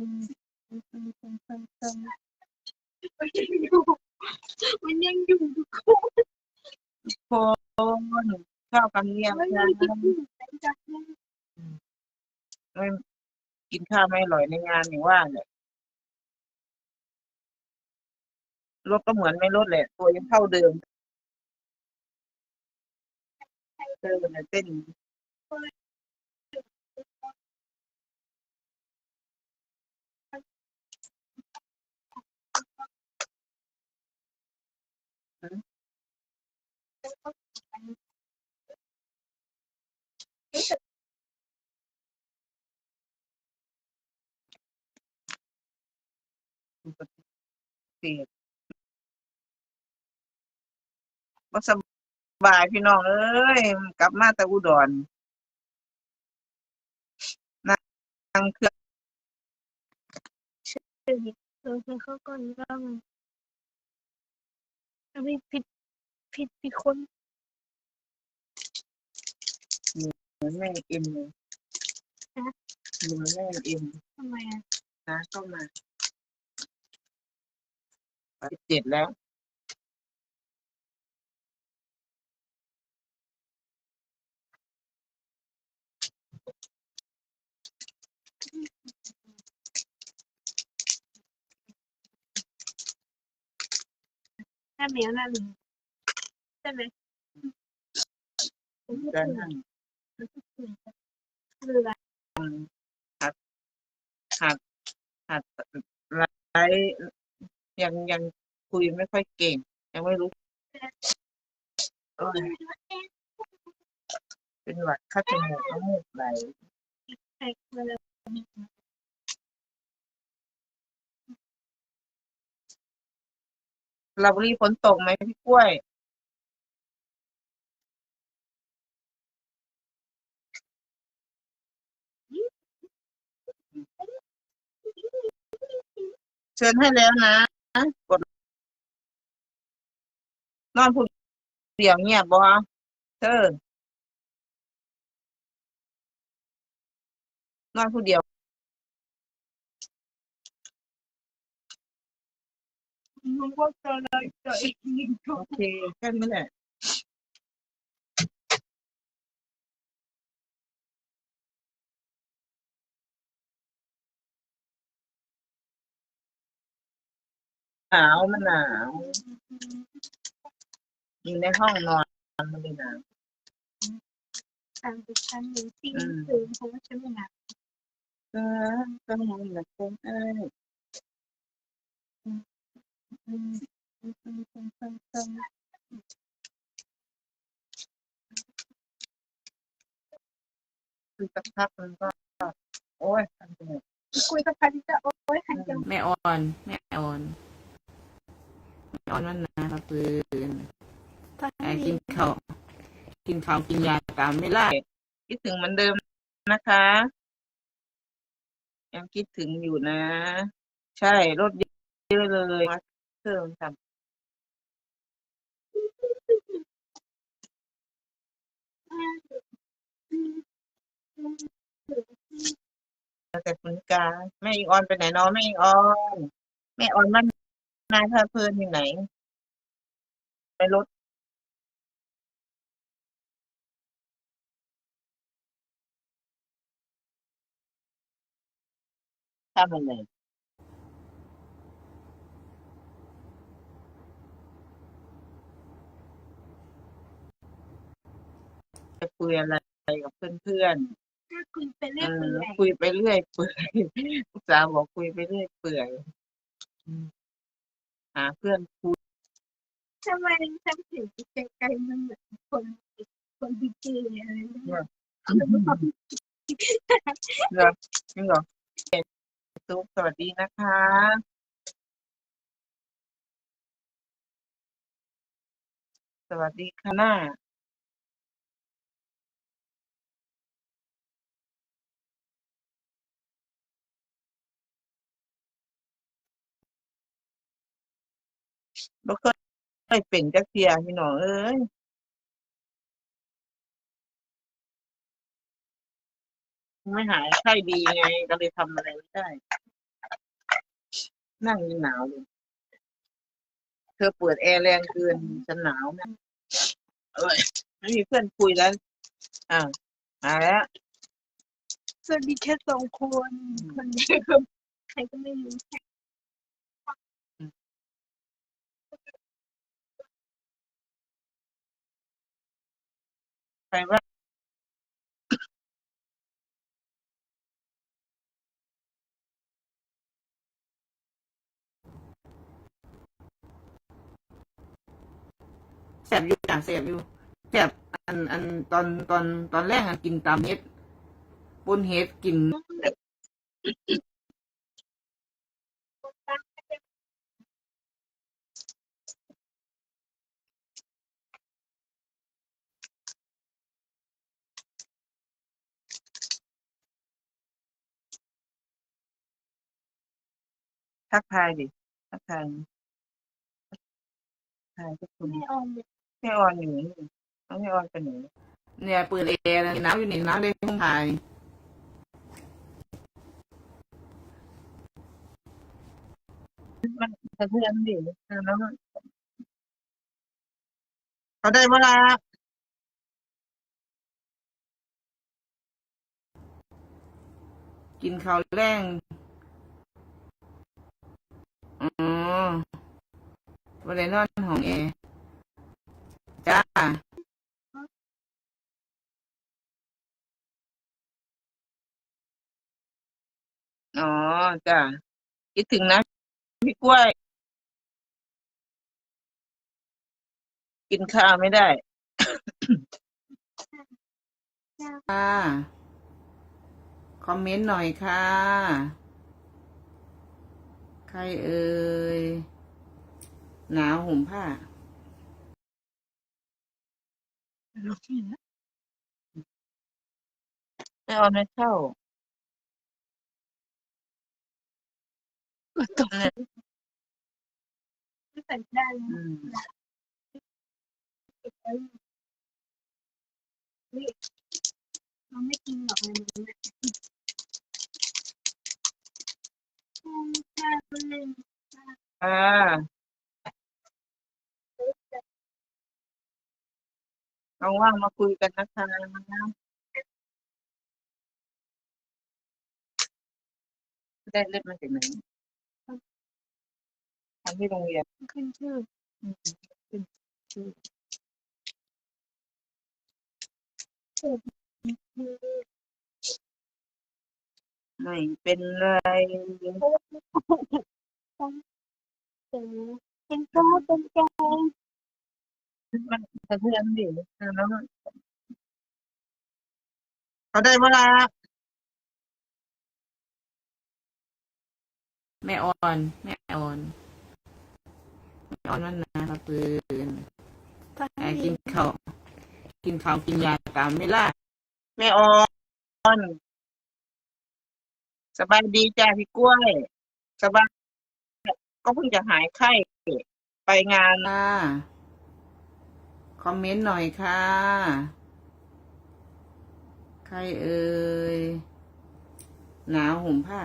มันยังอยู่มันยังอยู่ทุกคนคนข้าวกันเรียงมันนะไม่กินข้าวไม่อร่อยในงานอย่างว่าเนี่ยรถก็เหมือนไม่ลดแหละ ตัวยังเท่าเดิมเดินเนี่ ยเต้นเสียบ่สบายพี่น้องเอ้ยกลับมาแต่อุดรนั่งเครื่องเออเออเขาก่อนก็มันไม่ผิดผิดผิดคน เห มือนแม่เอ็มเลยเหมือนแม่เอ็มทำไมอะนะเข้ามาสิบเจ็ดแล้วหน้าเหมียวหน้าหมีใช่ไหมจะนั่ง คืออะไรหัดหัดหัดไลฟ์ยังยังคุยไม่ค่อยเก่ง ยังไม่รู้เป็นหวัดคัดจมูกน้ำมูกไหลใคราลาบุรีฝนตกไหมพี่กล้วย เชิญให้แล้วนะกดนอนผู้เดียวเงียบบ่เธอนอนผู้เดียวมึงก็จะเลยจะอีกนิดโอเคแค่นี้แหละ หนาวมันหนาวอยู่ในห้องนอนมันเลยหนาวทางดิฉันหรือจริงคือเพราะว่าฉันไม่หนักเออก็มองแบบเป็นเอ้ยคือสักพักมันก็ โอ้ยทำจมูกคุยกับใครจะโอ้ยหันจังแม่ออน แม่ออน แม่ออนวันนามาปืนถ้าไอ้กินข้าวกินข้าวกินยาตามเวลาคิดถึงเหมือนเดิมนะคะยังคิดถึงอยู่นะ ใช่รถเยอะเลยมาเพิ่มทำแต่คุณกาแม่อิงออนไปไหนเนอะแม่อิงออน แม่ออนมัน นาท่าเพลินอยู่ไหน ไปรถทำอะไรจะคุยอะไรกับเพื่อนๆถ้าคุยไปเอเรื่อยอเปื่อยคุยไปเรื่อยเปื่อยลูกสาวบอกคุยไปเรื่อยเปื่อยอืม หาเพื่อนคุยทำไมฉันถึงไกลๆมันเหมือนคนคนดีเจอะไรนั่นเหรอน่ะเหรอจริงเหรอตุ๊กสวัสดีนะคะสวัสดีค่ะหน้า บ่เคยเคยเป็นจักเทียพี่น้องเอ้ยไม่หายไข้ดีไงก็เลยทำอะไรไม่ได้ นั่งยังหนาวเลยเธอเปิดแอร์แรงเกินฉันหนาวนะเอ้ยไม่มีเพื่อนคุยแล้วอ้าวมาแล้วสวัสดีแค่สองคน คนเดียวใครก็ไม่รู้ ว่าแสบอยู่จ้ะแสบอยู่แสบอันอันตอนตอนตอนแรกอะกินตามเฮ็ดปนเฮ็ดกิน ทักทายดิทักทายทักทายทุกคนไม่ออมเลยแม่ออนอยู่นี่น้องแม่ออนไปไหนเนี่ยเปิดแอร์นะหนาวอยู่นี่หนาวเลยห้องถ่ายมันสะเทือนดิแล้วมันเขาได้เวลากินข้าวแรง อ๋อวันไหนนอนห้องแอร์จ้า อ๋อ จ้ะคิดถึงนะ พี่กล้วย กินข้าวไม่ได้ ค่ะ คอมเมนต์หน่อยค่ะ ใครเอ่ย หนาวห่มผ้าแม่ออนไม่เข้าตกไม่ใส่ได้อืมเราไม่กินหรอกเลยมัน อืมใช่มันเลยอ่าว่างๆมาคุยกันนะคะ ได้เล็บมาจากไหนทำที่โรงเรียน ขึ้นชื่ออืมขึ้นชื่อคือ ไม่เป็นไรเป็นก็เป็นแกมันสะเทือนดิแล้วเขาได้เวลาแม่ออนแม่ออนแม่ออนวันนะครับปืนไอ้กินข้าวกินข้าวกินยาตามเวลาแม่ออน สบายดีจ้าพี่กล้วย สบาย ก็เพิ่งจะหายไข้ ไปงานค่ะคอมเมนต์หน่อยค่ะ ใครเอ่ย หนาวห่มผ้า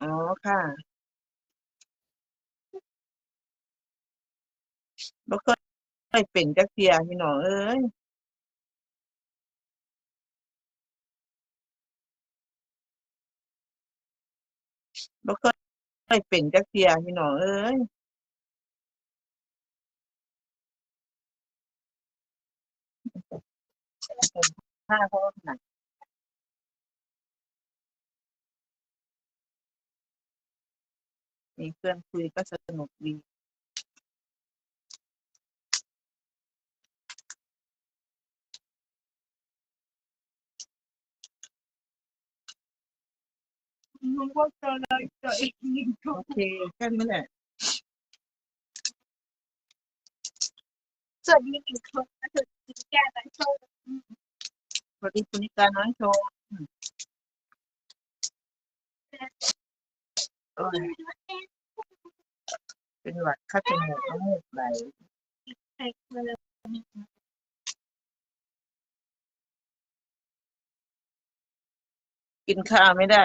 อ๋อค่ะบ่เค ยเคยเป็นจักเทียพี่น้องเอ้ยบ่เคยเคยเป็นจักเทียพี่น้องเอ้ยผ้าเขาหนักมีเพื่อนคุยก็สนุกดี โอเคแค่นี้แหละสวัสดีอีกคนสวัสดีแก้แต่โชว์สวัสดีคุณนิการน้อยโชว์เออเป็นหวัดคัดจมูกน้ำมูกไหลกินข้าวไม่ได้